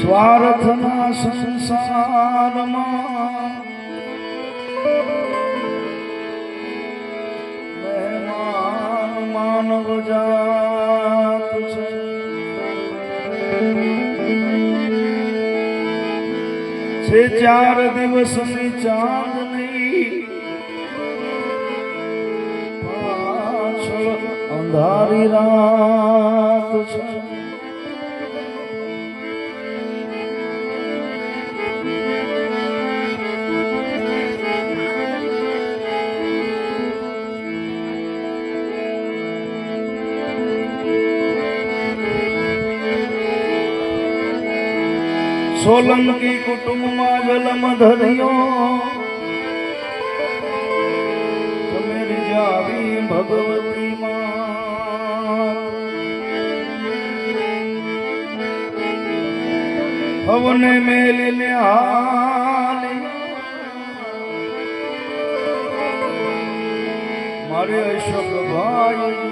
સ્વાર્થના સંસારમાં. મહેમાન માનવ જાત છે. છે ચાર દિવસની ચાંદની પાછળ અંધારી રાત છે. સોલંકી કુટુંબમાં જલમ ધર્યો. તમે રીજાવી ભગવતી હવને મેલીને હાલી મારે અશોક ભાઈ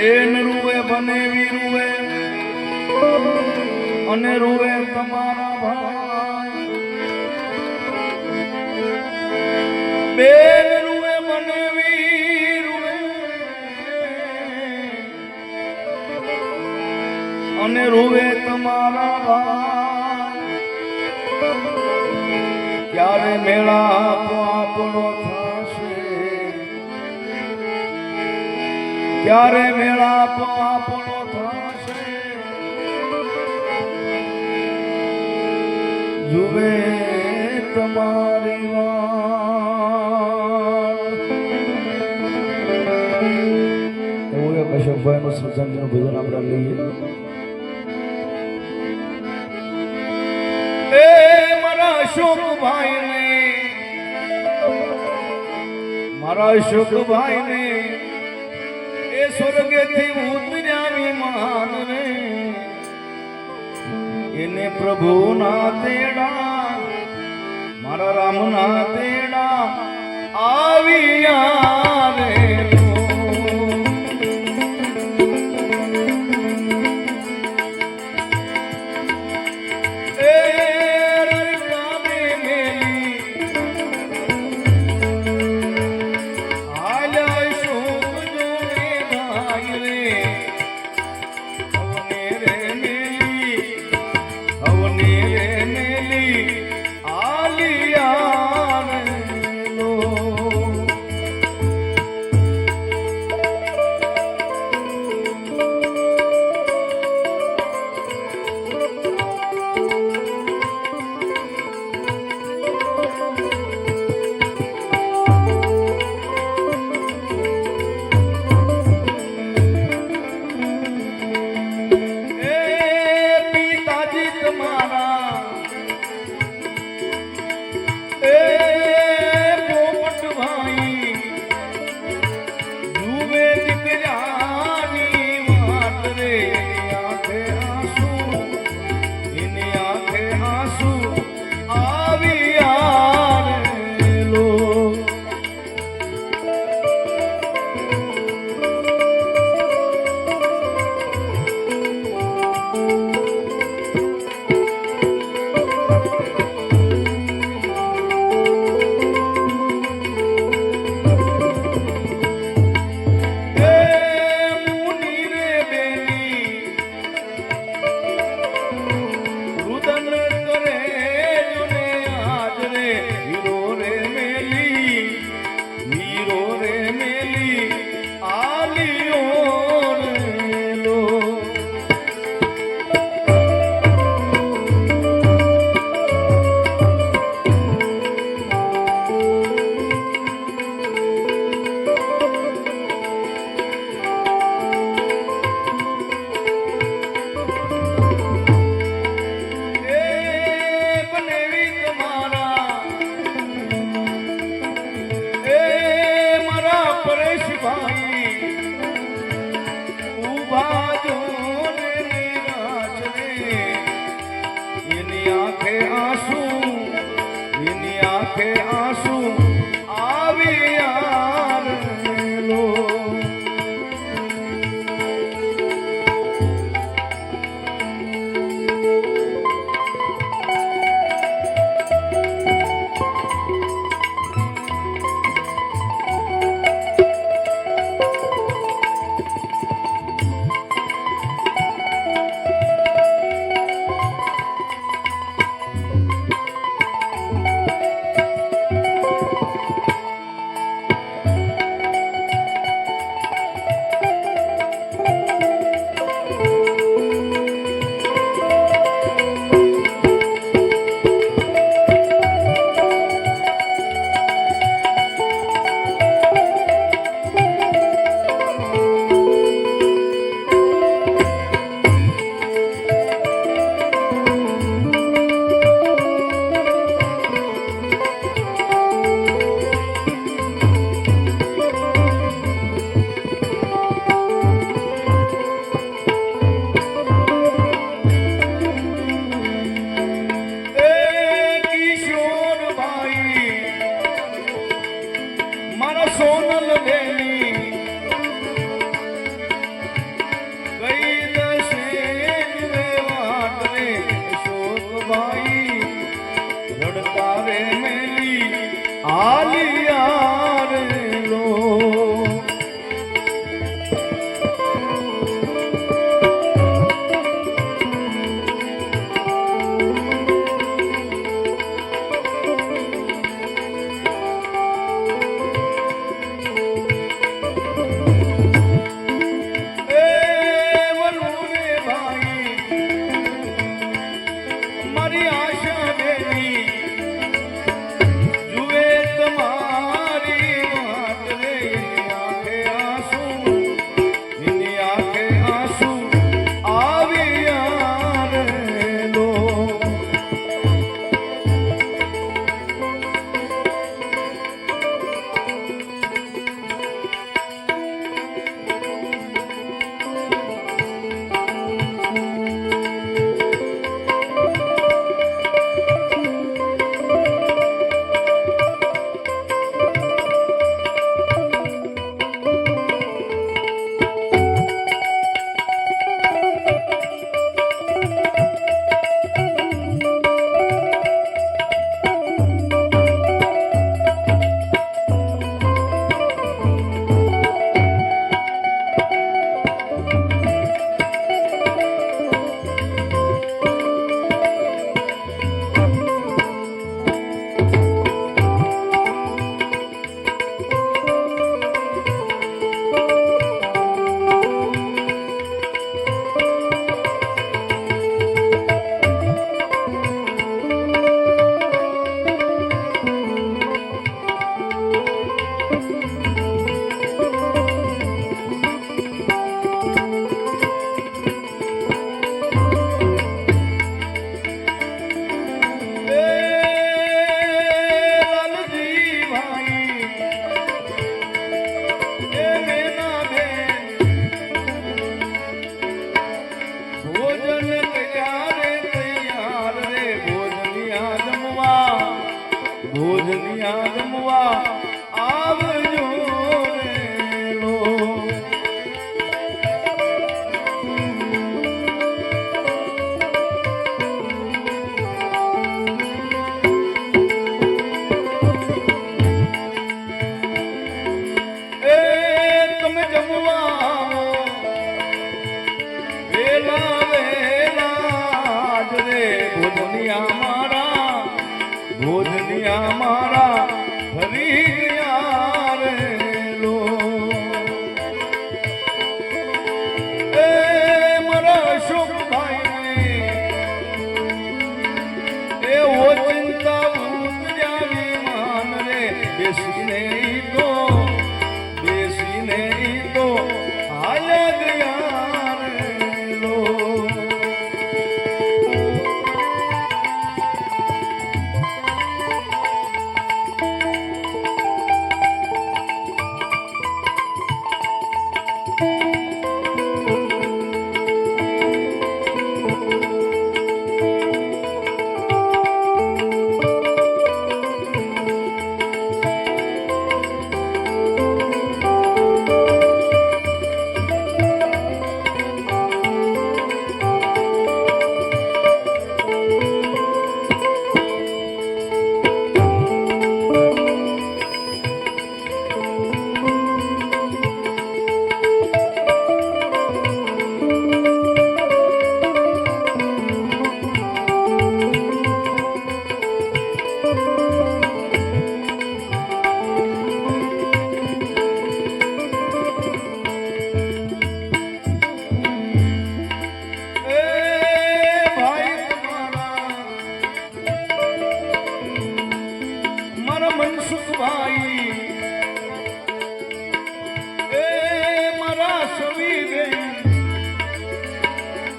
બેન રૂવે બનેવી રૂવે, અને રૂવે તમારા ભાઈ. બેન રૂવે બનેવી રૂવે, અને રૂવે તમારા ભાઈ. ક્યારે મેળા આપણો ક્યારે મેળાપ આપણો થશે જુએ તમારી એવું એક અશોકભાઈ નું ભજન આપણે લઈએ. એ મારા અશોકભાઈ ને મારા અશોકભાઈ ને સ્વર્ગેથી ઉતર્યા વિમાન રે એને પ્રભુના તેડા મારા રામના તેડા આવ્યા.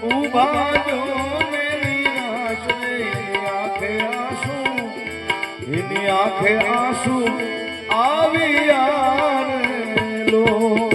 ઊભા જો આંખે આંસુ એની આંખે આંસુ આવી યાર લો.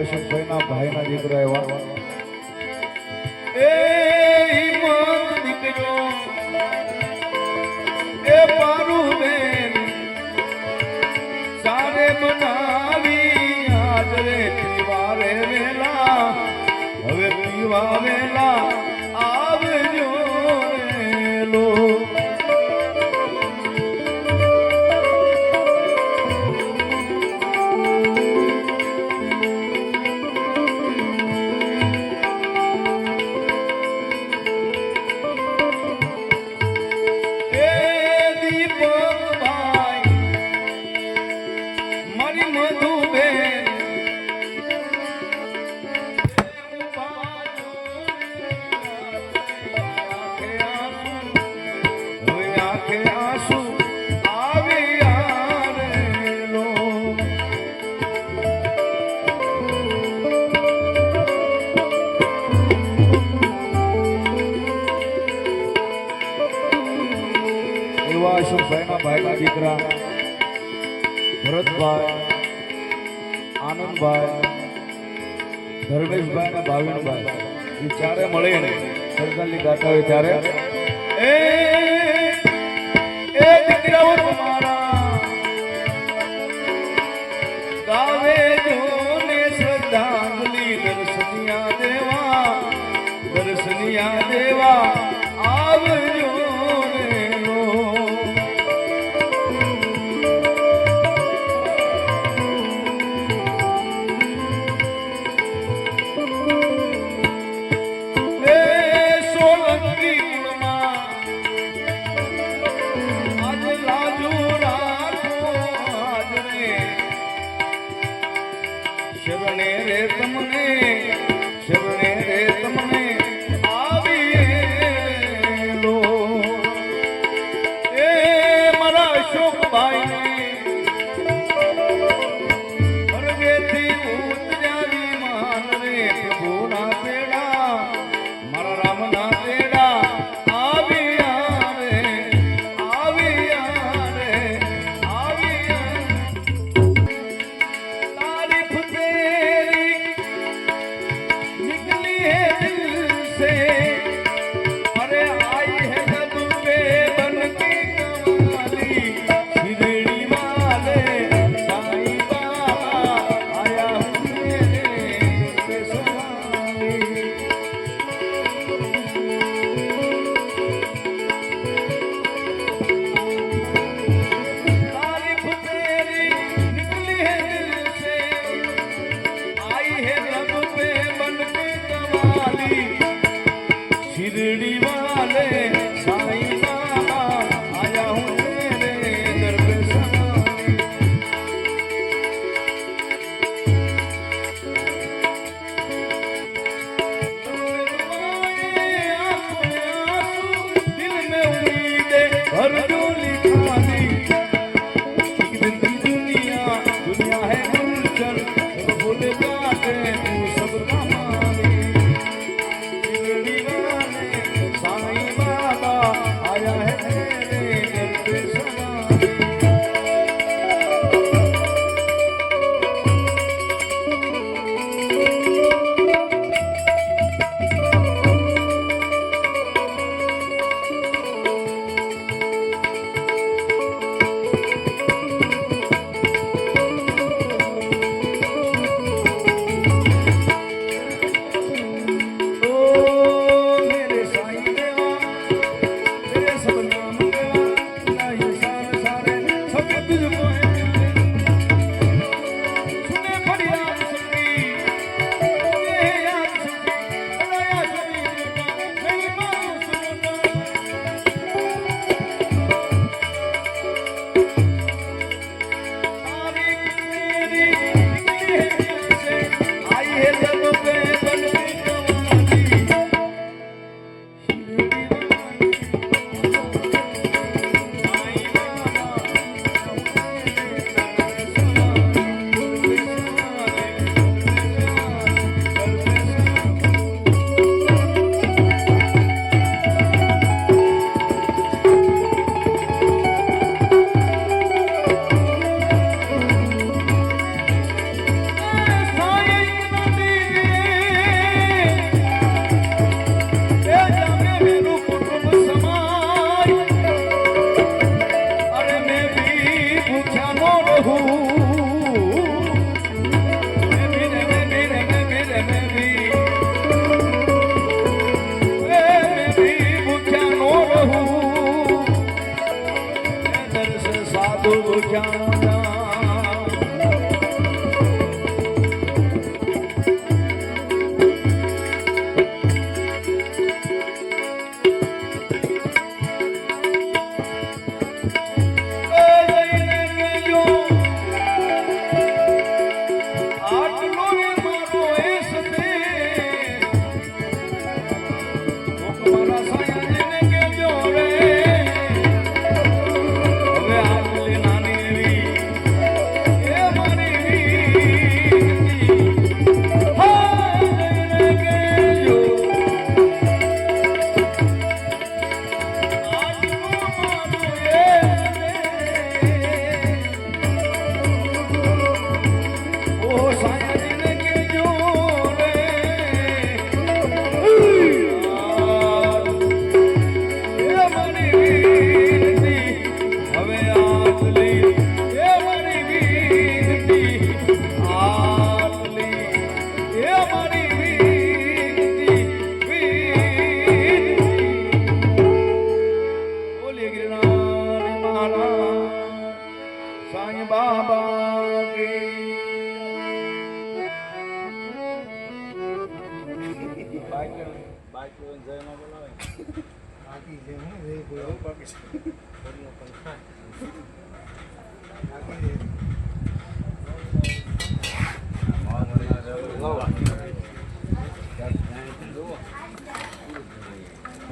અશોકભાઈના ભાઈના દીકરા એવા એ હિંમત દીકરો એ પારું રે પીવારે વેલા. હવે પીવા ધર્મેશભાઈ અને ભાવિનભાઈ એ ચારે મળીને સરકારની ગાતા હોય ત્યારે એ દીકરાઓ તમારા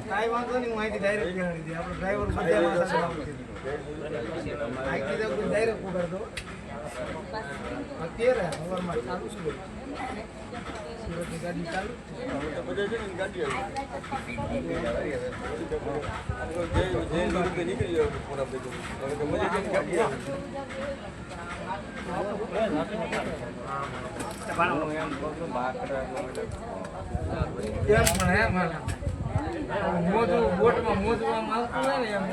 કાંઈ વાંધો નહીં હું અહીંથી ડાયરેક્ટ કહેવાની હતી આપણો ડ્રાઈવર સલામત અહીંથી તો ડાયરેક્ટ ઉડાડતો અત્યારે સવારમાં ચાલુ છે બધું સુરતની ગાડી ચાલુ કેમ પણ મારા મોજું બોટમાં મોજવામાં આવતું હોય ને એમ.